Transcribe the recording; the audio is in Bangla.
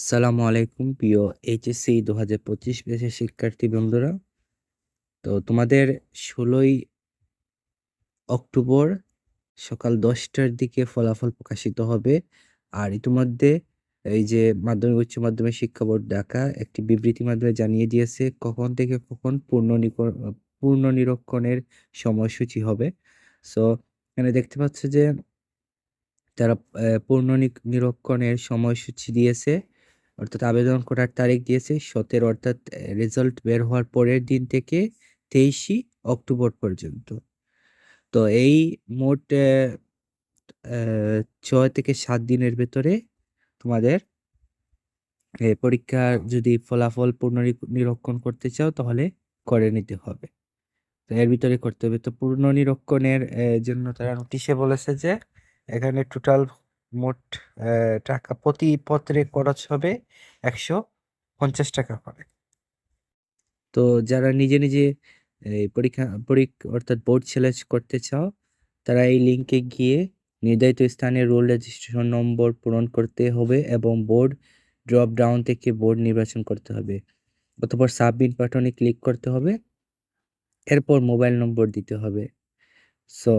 সালামু আলাইকুম, প্রিয় এইচএসসি দু হাজার পঁচিশ ব্যাচের শিক্ষার্থী বন্ধুরা। তো তোমাদের ষোলোই অক্টোবর সকাল দশটার দিকে ফলাফল প্রকাশিত হবে। আর ইতিমধ্যে এই যে মাধ্যমিক, উচ্চ মাধ্যমিক শিক্ষা বোর্ড ঢাকা একটি বিবৃতি মাধ্যমে জানিয়ে দিয়েছে কখন থেকে কখন পূর্ণ পূর্ণ নিরীক্ষণের সময়সূচি হবে। সো এখানে দেখতে পাচ্ছ যে তারা পূর্ণ নিরীক্ষণের সময়সূচি দিয়েছে। অর্থাৎ আবেদন করার তারিখ দিয়েছে সতেরো অর্থাৎ রেজাল্ট বের হওয়ার পরের দিন থেকে তেইশে অক্টোবর পর্যন্ত। তো এই মোট ছয় থেকে সাত দিনের ভেতরে তোমাদের পরীক্ষার যদি ফলাফল পুনর্নিরীক্ষণ করতে চাও তাহলে করে নিতে হবে। তো এর ভিতরে করতে হবে। তো পুনর্নিরীক্ষণের জন্য তারা নোটিশে বলেছে যে এখানে টোটাল মোট টাকা প্রতি পত্রে খরচ হবে একশো পঞ্চাশ টাকা করে তো যারা নিজে নিজে পরীক্ষা পরীক্ষা, অর্থাৎ বোর্ড সিলেক্ট করতে চাও, তারা এই লিঙ্কে গিয়ে নির্ধারিত স্থানে রোল রেজিস্ট্রেশন নম্বর পূরণ করতে হবে এবং বোর্ড ড্রপ ডাউন থেকে বোর্ড নির্বাচন করতে হবে অতঃপর সাবমিট বাটনে ক্লিক করতে হবে। এরপর মোবাইল নম্বর দিতে হবে। সো